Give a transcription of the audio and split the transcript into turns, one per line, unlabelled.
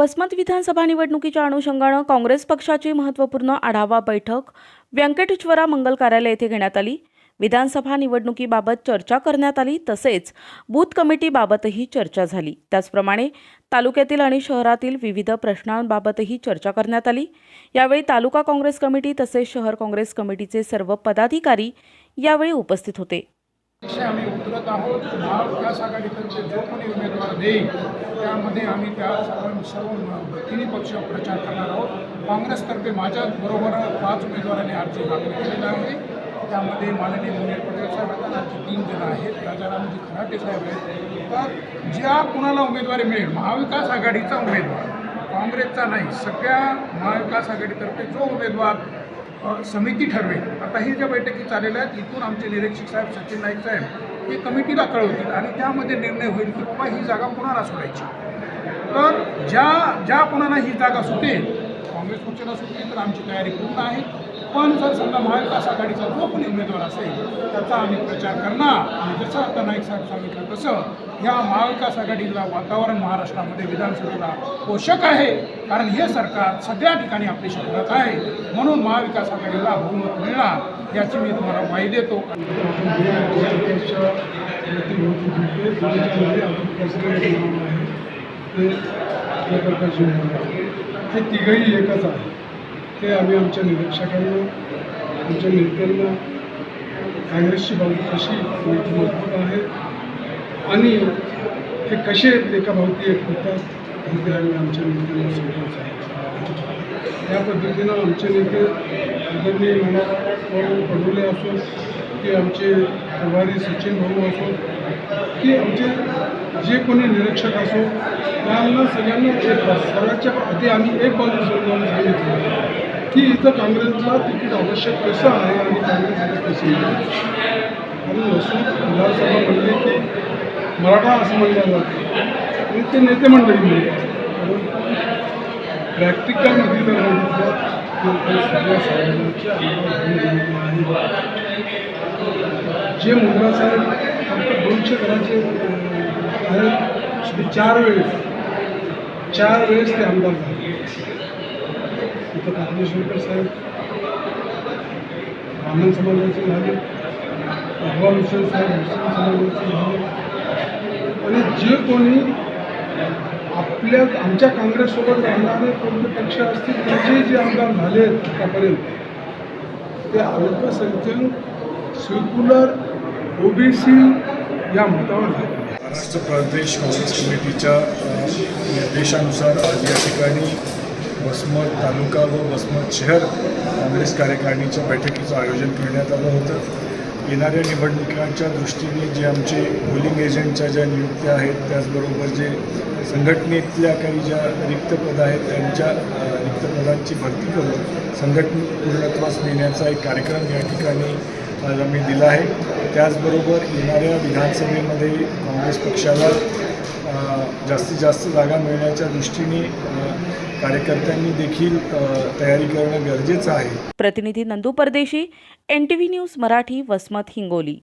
वसमत विधानसभा निवडणुकीच्या अनुषंगानं काँग्रेस पक्षाची महत्त्वपूर्ण आढावा बैठक व्यंकटेश्वरा मंगल कार्यालय येथे घेण्यात आली. विधानसभा निवडणुकीबाबत चर्चा करण्यात आली तसेच बूथ कमिटीबाबतही चर्चा झाली. त्याचप्रमाणे तालुक्यातील आणि शहरातील विविध प्रश्नांबाबतही चर्चा करण्यात आली. यावेळी तालुका काँग्रेस कमिटी तसेच शहर काँग्रेस कमिटीचे सर्व पदाधिकारी यावेळी उपस्थित होते.
आम्ही उतरत आहोत. महाविकास आघाडीतर्फे जो कोणी उमेदवार देईल त्यामध्ये आम्ही त्या सर्व सर्व तिन्ही पक्ष प्रचार करणार आहोत. काँग्रेसतर्फे माझ्याचबरोबर पाच उमेदवारांनी अर्ज दाखल केलेला आहे. त्यामध्ये माननीय मुनीर पटेल साहेब आहेत. तीन जण आहेत. राजारामजी खराटे साहेब आहेत. तर ज्या कुणाला उमेदवारी मिळेल महाविकास आघाडीचा उमेदवार काँग्रेसचा नाही सगळ्या महाविकास आघाडीतर्फे जो उमेदवार समिती ठरवेल. आता हे ज्या बैठकी चाललेल्या आहेत इथून आमचे निरीक्षक साहेब सचिन नाईक साहेब हे कमिटीला कळवतील आणि त्यामध्ये निर्णय होईल की बाबा ही जागा कोणाला सोडायची. तर ज्या ज्या कोणाला ही जागा सुटेल काँग्रेस पक्षाला सुटेल तर आमची तयारी पूर्ण आहे. पण जर समजा महाविकास आघाडीचा जो कोणी उमेदवार असेल त्याचा आम्ही प्रचार करणार. आणि जसं आता नाईक साहेब सांगितलं तसं ह्या महाविकास आघाडीला वातावरण महाराष्ट्रामध्ये विधानसभेला पोषक आहे. कारण हे सरकार सगळ्या ठिकाणी आपली शकत आहे. म्हणून महाविकास आघाडीला बहुमत मिळणार याची मी तुम्हाला ग्वाही देतो.
हे तिघही एकच आहे ते आम्ही आमच्या निरीक्षकांना आमच्या नेत्यांना काँग्रेसची बाजू कशी मजबूत आहे आणि ते कसे एका भावती एक होतात हे ते आम्ही आमच्या नेत्यांना समजायचं आहे या पद्धतीनं आमचे नेते आदरणीय भाऊ पडवले असो की आमचे प्रभारी सचिन भाऊ असो की आमचे जे कोणी निरीक्षक असो त्यांना सगळ्यांना एक सर्वांच्या आधी आम्ही एक बाजू समजावून सांगितलं की इथं काँग्रेसला तिकीट आवश्यक कसं आहे आणि काँग्रेस कसं आहे म्हणून वसंत विधानसभा म्हणले की मराठा असं म्हणलं जातं. ते नेते मंडळी म्हणतात प्रॅक्टिकलमध्ये जर जे मुलगा साहेब फक्त दोनशे घराचे चार वेळेस चार वेळेस ते आमदार झाले. तिथं कामेश्वरकर साहेब ब्राह्मण समाजाचे झाले भगवान हुसेन साहेब मुस्लिम समाजाचे झाले आणि जे कोणी आपल्या आमच्या काँग्रेससोबत राहणारे कोणते पक्ष असतील त्याचे जे आमदार झाले आहेत आतापर्यंत ते अल्पसंख्याक सेक्युलर ओबीसी या मतावर झाले.
महाराष्ट्र प्रदेश काँग्रेस कमिटीच्या निर्देशानुसार आज या ठिकाणी वसमत तालुका व वसमत शहर काँग्रेस कार्यकारिणीच्या बैठकीचं आयोजन करण्यात आलं होतं. येणाऱ्या निवडणुकांच्या दृष्टीने जे आमचे पोलिंग एजंटच्या ज्या नियुक्त्या आहेत त्याचबरोबर जे संघटनेतल्या काही ज्या रिक्तपदं आहेत त्यांच्या रिक्तपदांची रिक्त पदांची भरती करून संघटन पूर्णत्वास नेण्याचा एक कार्यक्रम या ठिकाणी आज आम्ही दिला आहे. त्याचबरोबर येणाऱ्या विधानसभेमध्ये काँग्रेस पक्षाला जास्तीत जास्त जागा मिळण्याच्या दृष्टीने कार्यकर्त्यांनी देखील तयारी करणं गरजेचं आहे.
प्रतिनिधी Nandu Pardeshi N T V news Marathi Vasmat Hingoli.